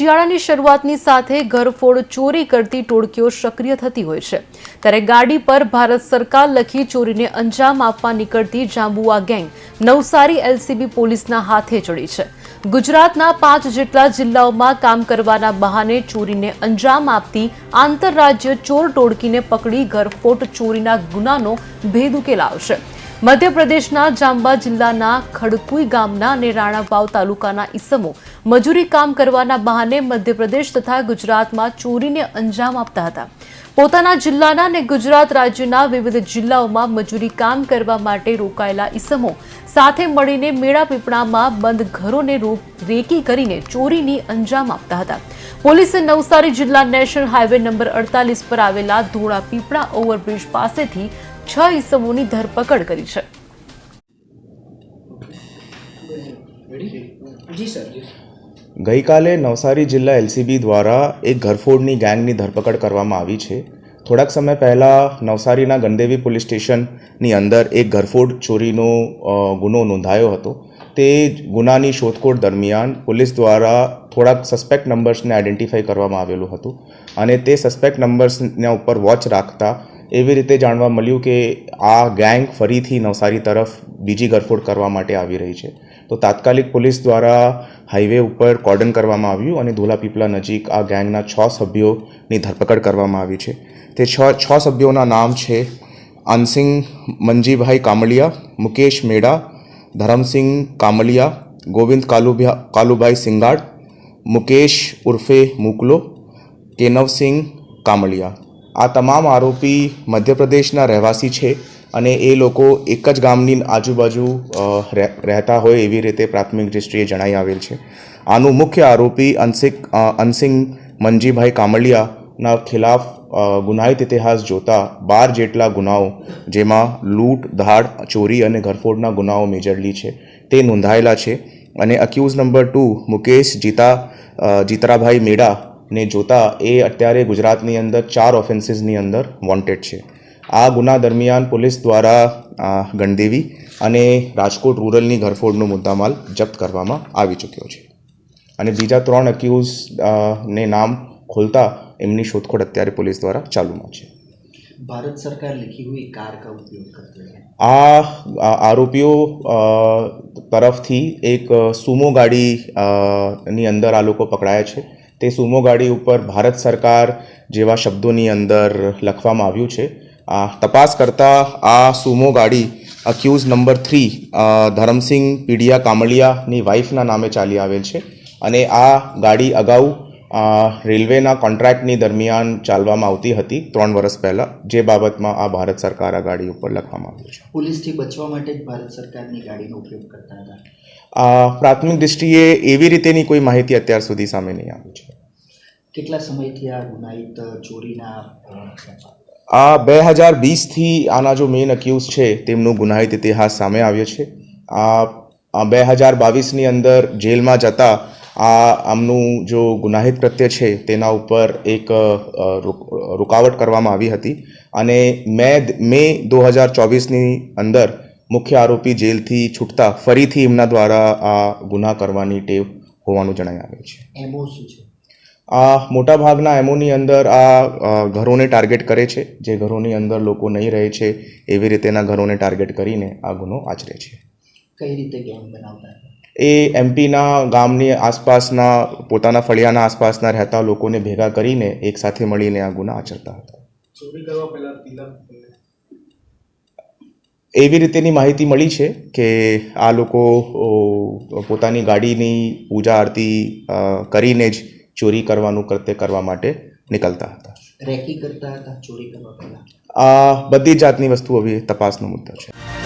શિયાળાની શરૂઆતની સાથે ઘરફોડ ચોરી કરતી ટોળકીઓ સક્રિય થતી હોય છે. ત્યારે ગાડી પર ભારત સરકાર લખી ચોરીને અંજામ આપવા નીકળતી જાંબુઆ ગેંગ નવસારી એલસીબી પોલીસના હાથે ચડી છે. ગુજરાતના પાંચ જેટલા જિલ્લાઓમાં કામ કરવાના બહાને ચોરીને અંજામ આપતી આંતરરાજ્ય ચોર ટોળકીને પકડી ઘરફોડ ચોરીના ગુનાનો ભેદ ઉકેલાવશે. મધ્યપ્રદેશના જાંબા જિલ્લાના ખડકુઈ ગામના અને રાણાવાવ તાલુકાના ઈસમો મજૂરી કામ કરવાના બહાને મધ્યપ્રદેશ તથા ગુજરાતમાં ચોરીને અંજામ આપતા હતા. પોતાના જિલ્લાના અને ગુજરાત રાજ્યના વિવિધ જિલ્લાઓમાં મજૂરી કામ કરવા માટે રોકાયેલા ઈસમો સાથે મળીને મેળા પીપળામાં બંધ ઘરોને રેકી કરીને ચોરીની અંજામ આપતા હતા. પોલીસે નવસારી જિલ્લા નેશનલ હાઈવે નંબર અડતાલીસ પર આવેલા ધોળા પીપળા ઓવરબ્રિજ પાસેથી છ ઈસમોની ધરપકડ કરી છે. ગઈકાલે નવસારી જિલ્લા એલસીબી દ્વારા એક ઘરફોડની ગેંગની ધરપકડ કરવામાં આવી છે. થોડાક સમય પહેલાં નવસારીના ગંદેવી પોલીસ સ્ટેશનની અંદર એક ઘરફોડ ચોરીનો ગુનો નોંધાયો હતો. તે ગુનાની શોધખોળ દરમિયાન પોલીસ દ્વારા થોડાક સસ્પેક્ટ નંબર્સને આઈડેન્ટિફાઈ કરવામાં આવેલું હતું અને તે સસ્પેક્ટ નંબર્સના ઉપર વોચ રાખતા એવી રીતે જાણવા મળ્યું કે આ ગેંગ ફરીથી નવસારી તરફ બીજી ઘરફોડ કરવા માટે આવી રહી છે. તો તાત્કાલિક પોલીસ દ્વારા હાઈવે ઉપર કોર્ડન કરવામાં આવ્યું અને ધોલા નજીક આ ગેંગના છ સભ્યોની ધરપકડ કરવામાં આવી છે. તે છ છ સભ્યોના નામ છે અનસિંહ મંજીભાઈ કામલિયા, મુકેશ મેડા, ધરમસિંહ કામલિયા, ગોવિંદ કાલુભા કાલુભાઈ સિંગાડ, મુકેશ ઉર્ફે મુકલો, કેનવસિંહ કામલિયા. આ તમામ આરોપી મધ્યપ્રદેશના રહેવાસી છે અને એ લોકો એક જ ગામની આજુબાજુ રહેતા હોય એવી રીતે પ્રાથમિક દૃષ્ટિએ જણાઈ આવેલ છે. આનું મુખ્ય આરોપી અનસિક અ, અનસિંગ મનજીભાઈ કામળિયાના ખિલાફ ગુનાહિત ઇતિહાસ જોતા બાર જેટલા ગુનાઓ જેમાં લૂંટ ધાડ ચોરી અને ઘરફોડના ગુનાઓ મેજરલી છે તે નોંધાયેલા છે. અને accused number two Mukesh Jita Jitrabhai Meda ને જોતા એ અત્યારે ગુજરાતની અંદર ચાર ઓફેન્સીસની અંદર વોન્ટેડ છે. આ ગુના દરમિયાન પોલીસ દ્વારા ગણદેવી અને રાજકોટ રૂરલની ઘરફોડનો મુદ્દામાલ જપ્ત કરવામાં આવી ચૂક્યો છે. અને બીજા ત્રણ એક્યુઝ ને નામ ખોલતા એમની શોધખોળ અત્યારે પોલીસ દ્વારા ચાલુમાં છે. ભારત સરકાર લીખી હુઈ કાર કા ઉપયોગ કરતી આ આરોપીઓ તરફથી એક સુમો ગાડી ની અંદર આ લોકો પકડાયા છે. તે સુમો ગાડી ઉપર ભારત સરકાર જેવા શબ્દોની અંદર લખવામાં આવ્યું છે. આ તપાસ કરતા આ સુમો ગાડી accused number three Dharamsinh Pidiya કામળિયાની વાઇફના નામે ચાલી આવેલ છે અને આ ગાડી અગાઉ રેલવેના કોન્ટ્રાક્ટની દરમિયાન ચાલવામાં આવતી હતી ત્રણ વર્ષ પહેલાં. જે બાબતમાં આ ભારત સરકાર આ ગાડી ઉપર લખવામાં આવ્યું છે. પોલીસથી બચવા માટે ભારત સરકારની ગાડીનો ઉપયોગ કરતા હતા. પ્રાથમિક દૃષ્ટિએ એવી રીતેની કોઈ માહિતી અત્યાર સુધી સામે નહીં આવી છે. કેટલા સમયથી આ ગુનાહિત ચોરીના આ બે હજાર વીસથી આના જો મેઇન અક્યુઝ છે તેમનો ગુનાહિત ઇતિહાસ સામે આવ્યો છે. આ બે હજાર બાવીસની અંદર જેલમાં જતા આ આમનું જો ગુનાહિત કૃત્ય છે તેના ઉપર એક રૂકાવટ કરવામાં આવી હતી. અને મે મે દો હજાર ચોવીસની અંદર મુખ્ય આરોપી જેલથી છૂટતા ફરીથી એમના દ્વારા આ ગુના કરવાની ટેવ હોવાનું જણાઈ આવે છે. એમઓ શું છે? આ મોટાભાગના એમોની અંદર આ ઘરોને ટાર્ગેટ કરે છે. જે ઘરોની અંદર લોકો નહીં રહે છે એવી રીતેના ઘરોને ટાર્ગેટ કરીને આ ગુનો આચરે છે. કઈ રીતે ગેમ બનાવતા એ એમપીના ગામની આસપાસના પોતાના ફળિયાના આસપાસના રહેતા લોકોને ભેગા કરીને એકસાથે મળીને આ ગુના આચરતા હતા. ચોરી કરવા પહેલા એવી રીતેની માહિતી મળી છે કે આ લોકો પોતાની ગાડીની પૂજા આરતી કરીને જ ચોરી કરવાનું કૃત્ય કરવા માટે નીકળતા હતા. રેકી કરતા હતા ચોરી કરવા પહેલા? આ બધી જાતની વસ્તુ હવે તપાસનો મુદ્દો છે.